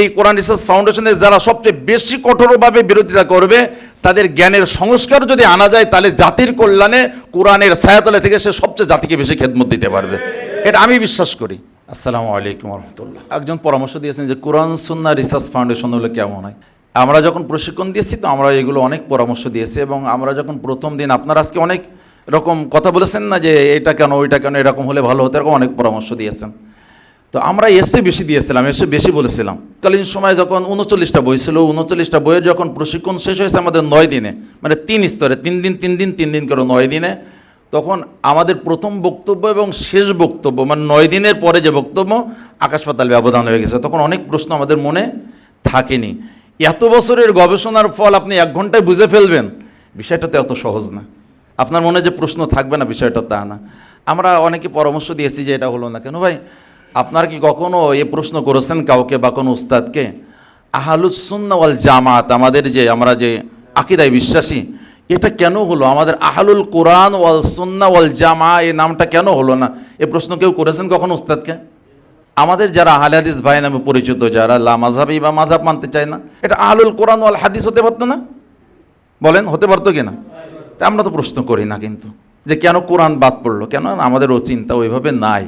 এই কোরআন রিসার্চ ফাউন্ডেশনের যারা সবচেয়ে বেশি কঠোরভাবে বিরোধিতা করবে, তাদের জ্ঞানের সংস্কার যদি আনা যায়, তাহলে জাতির কল্যাণে কোরআনের ছায়াতলে থেকে সে সবচেয়ে জাতিকে বেশি খেদমত দিতে পারবে। এটা আমি বিশ্বাস করি। আসসালামু আলাইকুম রহমতুল্লাহ একজন পরামর্শ দিয়েছেন যে কোরআন সুন্না রিসার্চ ফাউন্ডেশন হলে কেমন হয়? আমরা যখন প্রশিক্ষণ দিয়েছি, তো আমরা এগুলো অনেক পরামর্শ দিয়েছি এবং আমরা যখন প্রথম দিন আপনারা আজকে অনেক রকম কথা বলেছেন না যে এটা কেন, ওইটা কেন, এরকম হলে ভালো হতো, এরকম অনেক পরামর্শ দিয়েছেন। তো আমরা এসে বেশি দিয়েছিলাম এসে বেশি বলেছিলাম। কালীন সময় যখন উনচল্লিশটা বই ছিল, উনচল্লিশটা বইয়ের যখন প্রশিক্ষণ শেষ হয়েছে আমাদের নয় দিনে মানে তিন স্তরে, তিন দিন তিন দিন তিন দিন করে নয় দিনে, তখন আমাদের প্রথম বক্তব্য এবং শেষ বক্তব্য মানে নয় দিনের পরে যে বক্তব্য আকাশ পাতাল ব্যবধান হয়ে গেছে। তখন অনেক প্রশ্ন আমাদের মনে থাকেনি। এত বছরের গবেষণার ফল আপনি এক ঘন্টায় বুঝে ফেলবেন, বিষয়টা তো এত সহজ না। আপনার মনে যে প্রশ্ন থাকবে না, বিষয়টা তা না। আমরা অনেকে পরামর্শ দিয়েছি যে এটা হলো না কেন? ভাই আপনারা কি কখনো এ প্রশ্ন করেছেন কাউকে বা কোনো উস্তাদকে? আহালুসুন্না ওয়াল জামাত, আমাদের যে, আমরা যে আকিদায় বিশ্বাসী, এটা কেন হলো? আমাদের আহালুল কোরআন ওয়াল সুন্না ওয়াল জামা এই নামটা কেন হলো না? এ প্রশ্ন কেউ করেছেন কখনো উস্তাদকে? আমাদের যারা আহলে হাদিস ভাই নামে পরিচিত, যারা লা মাঝহাবি বা মাঝহাব মানতে চায় না, এটা আহলুল কোরআন ওয়াল হাদিস হতে পারতো না? বলেন, হতে পারতো কিনা তা আমরা তো প্রশ্ন করি না কিন্তু। যে কেন কোরআন বাদ পড়ল? কেন আমাদের ও চিন্তা ওইভাবে নাই?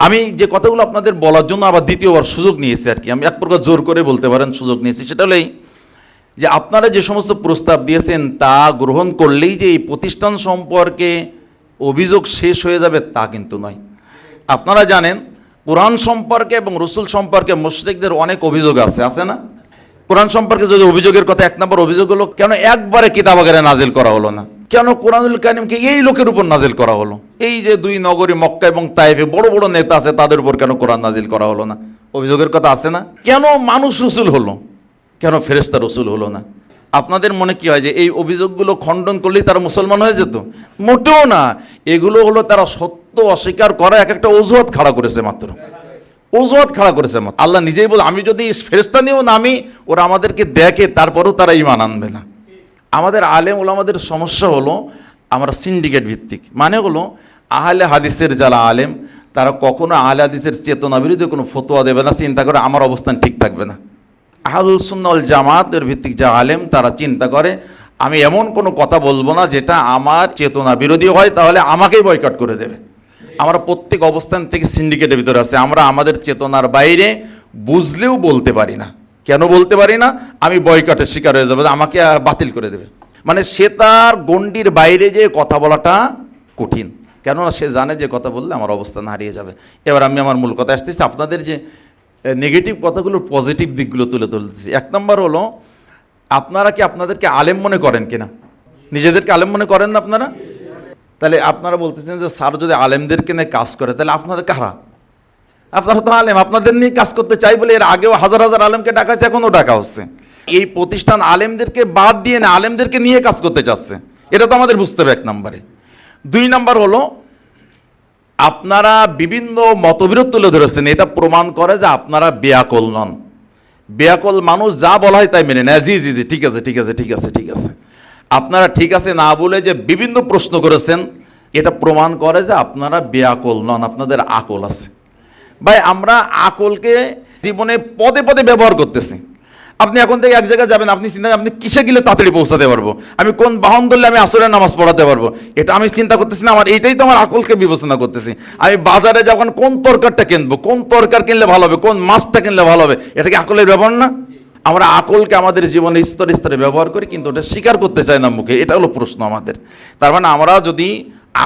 আমি যে কথাগুলো আপনাদের বলার জন্য আবার দ্বিতীয়বার সুযোগ নিয়েছি আর কি, আমি এক প্রকার জোর করে বলতে পারেন সুযোগ নিয়েছি, সেটা হলেই যে আপনারা যে সমস্ত প্রস্তাব দিয়েছেন তা গ্রহণ করলেই যে এই প্রতিষ্ঠান সম্পর্কে অভিযোগ শেষ হয়ে যাবে তা কিন্তু নয়। আপনারা জানেন, কোরআন সম্পর্কে এবং রসুল সম্পর্কে মুশরিকদের অনেক অভিযোগ আছে আছে না? কোরআন সম্পর্কে যদি অভিযোগের কথা এক নম্বর অভিযোগ হলো, কেন একবারে কিতাবাগারে নাজিল করা হলো না? কেন কোরআনুল কারিমকে এই লোকের উপর নাজিল করা হলো? এই যে দুই নগরী, মক্কা এবং তাইফে, বড় বড় নেতা আছে, তাদের উপর কেন কোরআন নাজিল করা হলো না? অভিযোগের কথা আছে না? কেন মানুষ রসুল হলো? কেন ফেরেস্তা রসুল হলো না? আপনাদের মনে কি হয় যে এই অভিযোগগুলো খণ্ডন করলেই তারা মুসলমান হয়ে যেত? মোটেও না। এগুলো হলো তারা সত্য অস্বীকার করা, এক একটা অজুহাত খাড়া করেছে মাত্র। অজুহাত খাড়া করেছে মাত্র। আল্লাহ নিজেই বল, আমি যদি ফেরেস্তা নিয়েও নামি ওরা আমাদেরকে দেখে, তারপরেও তারা ইমান আনবে না। আমাদের আলেম ওলামাদের সমস্যা হলো আমরা সিন্ডিকেট ভিত্তিক। মানে হলো আহলে হাদিসের যারা আলেম, তারা কখনো আহলে হাদিসের চেতনা বিরুদ্ধে কোনো ফতোয়া দেবে না, চিন্তা করে আমার অবস্থান ঠিক থাকবে না। আহলুল সুন্নাল জামাতের ভিত্তিক যা আলেম, তারা চিন্তা করে, আমি এমন কোনো কথা বলব না যেটা আমার চেতনা বিরোধী হয়, তাহলে আমাকেই বয়কট করে দেবে। আমরা প্রত্যেক অবস্থান থেকে সিন্ডিকেটের ভিতরে আছে, আমরা আমাদের চেতনার বাইরে বুঝলেও বলতে পারি না। কেন বলতে পারি না? আমি বয়কটের শিকার হয়ে যাব, আমাকে বাতিল করে দেবে। মানে সে তার গণ্ডির বাইরে যে কথা বলাটা কঠিন। কেননা সে জানে যে কথা বললে আমার অবস্থান হারিয়ে যাবে। এবার আমি আমার মূল কথা আসতেছি, আপনাদের যে নেগেটিভ কথাগুলোর পজিটিভ দিকগুলো তুলে তুলতেছি। এক নম্বর হলো, আপনারা কি আপনাদেরকে আলেম মনে করেন কিনা? নিজেদেরকে আলেম মনে করেন না আপনারা? তাহলে আপনারা বলতেছেন যে, স্যার যদি আলেমদেরকে নিয়ে কাজ করে, তাহলে আপনাদের কারা? আপনারা তো আলেম, আপনাদের নিয়ে কাজ করতে চাই বলে এর আগেও হাজার হাজার আলেমকে ডাকা হচ্ছে এখনও ডাকা হচ্ছে। এই প্রতিষ্ঠান আলেমদেরকে বাদ দিয়ে না, আলেমদেরকে নিয়ে কাজ করতে চাচ্ছে। এটা তো আমাদের বুঝতে হবে এক নম্বরে। দুই নম্বর হলো, আপনারা বিভিন্ন মতবিরোধ তুলে ধরেছেন। এটা প্রমাণ করে যে আপনারা বেয়াকল নন। বেয়াকল মানুষ যা বলা হয় তাই মেনে নেয়। জি জি জি, ঠিক আছে ঠিক আছে ঠিক আছে ঠিক আছে। আপনারা ঠিক আছে না বলে যে বিভিন্ন প্রশ্ন করেছেন, এটা প্রমাণ করে যে আপনারা বেয়াকল নন, আপনাদের আকল আছে। ভাই, আমরা আকলকে জীবনে পদে পদে ব্যবহার করতেছি। আপনি এখন থেকে এক জায়গায় যাবেন, আপনি চিন্তা আপনি কিসে গেলে তাড়াতাড়ি পৌঁছাতে পারব? আমি কোন বাহন ধরলে আমি আসরের নামাজ পড়াতে পারব? এটা আমি চিন্তা করতেছি না, আমার এইটাই তো আমার আকলকে বিবেচনা করতেছি। আমি বাজারে যখন কোন তরকারটা কিনবো, কোন তরকার কিনলে ভালো হবে, কোন মাছটা কিনলে ভালো হবে, এটা কি আকলের ব্যবহার না? আমরা আকলকে আমাদের জীবনে স্তরে স্তরে ব্যবহার করি, কিন্তু ওটা স্বীকার করতে চাই না মুখে, এটা হলো প্রশ্ন আমাদের। তার মানে আমরা যদি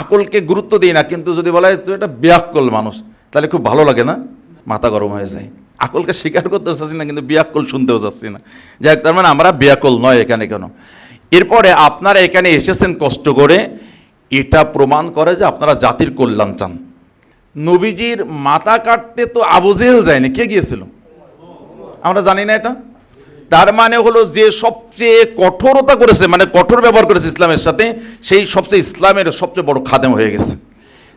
আকলকে গুরুত্ব দিই না, কিন্তু যদি বলা হয় তুই এটা ব্যাকল মানুষ। তাহলে খুব ভালো লাগে না? মাথা গরম হয়ে যায়। আকলকে স্বীকার করতে চাচ্ছি না, কিন্তু বিয়াকল শুনতেও চাচ্ছি না। যাই তার মানে আমরা বিয়াকল নয় এখানে কেন? এরপরে আপনারা এখানে এসেছেন কষ্ট করে। এটা প্রমাণ করে যে আপনারা জাতির কল্যাণ চান। নবীজির মাথা কাটতে তো আবু জেহেল যায়নি, কে গিয়েছিল? আমরা জানি না এটা। তার মানে হলো যে সবচেয়ে কঠোরতা করেছে মানে কঠোর ব্যবহার করেছে ইসলামের সাথে, সেই সবচেয়ে ইসলামের সবচেয়ে বড় খাদেম হয়ে গেছে।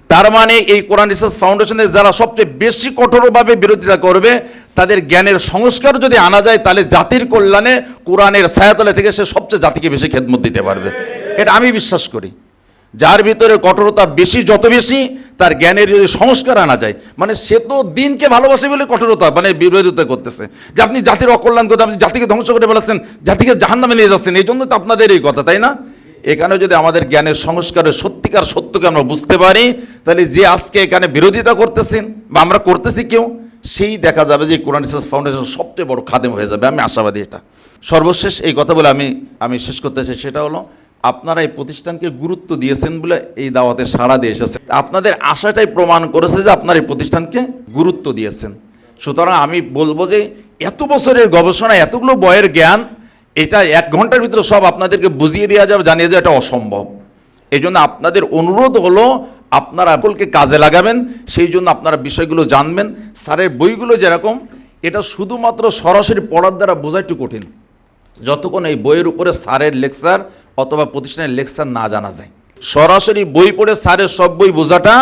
তার মানে এই কোরআন রিসার্চ ফাউন্ডেশনের যারা সবচেয়ে বেশি কঠোরভাবে বিরোধিতা করবে, তাদের জ্ঞানের সংস্কার যদি আনা যায়, তাহলে জাতির কল্যাণে কোরআনের ছায়াতলে থেকে সে সবচেয়ে জাতিকে বেশি খেদমত দিতে পারবে। এটা আমি বিশ্বাস করি। যার ভিতরে কঠোরতা বেশি, যত বেশি, তার জ্ঞানের যদি সংস্কার আনা যায় মানে সে তো দিনকে ভালোবাসে বলে কঠোরতা মানে বিরোধিতা করতেছে। যে আপনি জাতির অকল্যাণ করতে আপনি জাতিকে ধ্বংস করে ফেলাচ্ছেন জাতিকে জাহান্নামে নিয়ে যাচ্ছেন, এই জন্য তো আপনাদের এই কথা, তাই না? এখানে যদি আমাদের জ্ঞানের সংস্কারের সত্যিকার সত্যকে আমরা বুঝতে পারি, তাহলে যে আজকে এখানে বিরোধিতা করতেছেন বা আমরা করতেছি কেউ, সেই দেখা যাবে যে কোরআন রিসার্চ ফাউন্ডেশন সবচেয়ে বড় খাদেম হয়ে যাবে। আমি আশাবাদী এটা। সর্বশেষ এই কথা বলে আমি আমি শেষ করতে চাই, সেটা হলো, আপনারা এই প্রতিষ্ঠানকে গুরুত্ব দিয়েছেন বলে এই দাওয়াতে সাড়া দিয়ে এসেছে আপনাদের আশাটাই প্রমাণ করেছে যে আপনার এই প্রতিষ্ঠানকে গুরুত্ব দিয়েছেন। সুতরাং আমি বলব যে এত বছরের গবেষণা, এতগুলো বয়ের জ্ঞান, এটা এক ঘণ্টার ভিতরে সব আপনাদেরকে বুঝিয়ে দেওয়া যাবে, জানিয়ে দেওয়া এটা অসম্ভব। এই জন্য আপনাদের অনুরোধ হলো, আপনারা অ্যাপলকে কাজে লাগাবেন, সেই জন্য আপনারা বিষয়গুলো জানবেন। স্যারের বইগুলো যেরকম, এটা শুধুমাত্র সরাসরি পড়ার দ্বারা বোঝা একটু কঠিন। যতক্ষণ এই বইয়ের উপরে স্যারের লেকচার অথবা প্রতিষ্ঠানের লেকচার না জানা যায়। সরাসরি বই পড়ে স্যারের সব বই বোঝাটা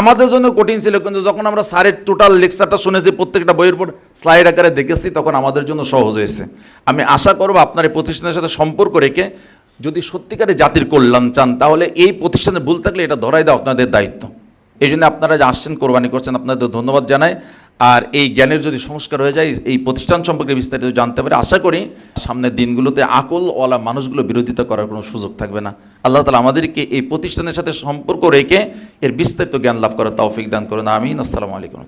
আমাদের জন্য কঠিন ছিল, কিন্তু যখন আমরা স্যারের টোটাল লেকচারটা শুনেছি, প্রত্যেকটা বইয়ের উপর স্লাইড আকারে দেখেছি, তখন আমাদের জন্য সহজ হয়েছে। আমি আশা করব আপনার এই প্রতিষ্ঠানের সাথে সম্পর্ক রেখে যদি সত্যিকারে জাতির কল্যাণ চান, তাহলে এই প্রতিষ্ঠানে ভুল থাকলে এটা ধরাই দেওয়া আপনাদের দায়িত্ব। এই জন্য আপনারা যে আসছেন, কোরবানি করছেন, আপনাদের ধন্যবাদ জানাই। আর এই জ্ঞানের যদি সংস্কার হয়ে যায়, এই প্রতিষ্ঠান সম্পর্কে বিস্তারিত জানতে পারে। আশা করি সামনের দিনগুলোতে আকলওয়ালা মানুষগুলো বিরোধিতা করার কোনো সুযোগ থাকবে না। আল্লাহ তালা আমাদেরকে এই প্রতিষ্ঠানের সাথে সম্পর্ক রেখে এর বিস্তারিত জ্ঞান লাভ করার তৌফিক দান করুন। আমিন। আসসালামু আলাইকুম।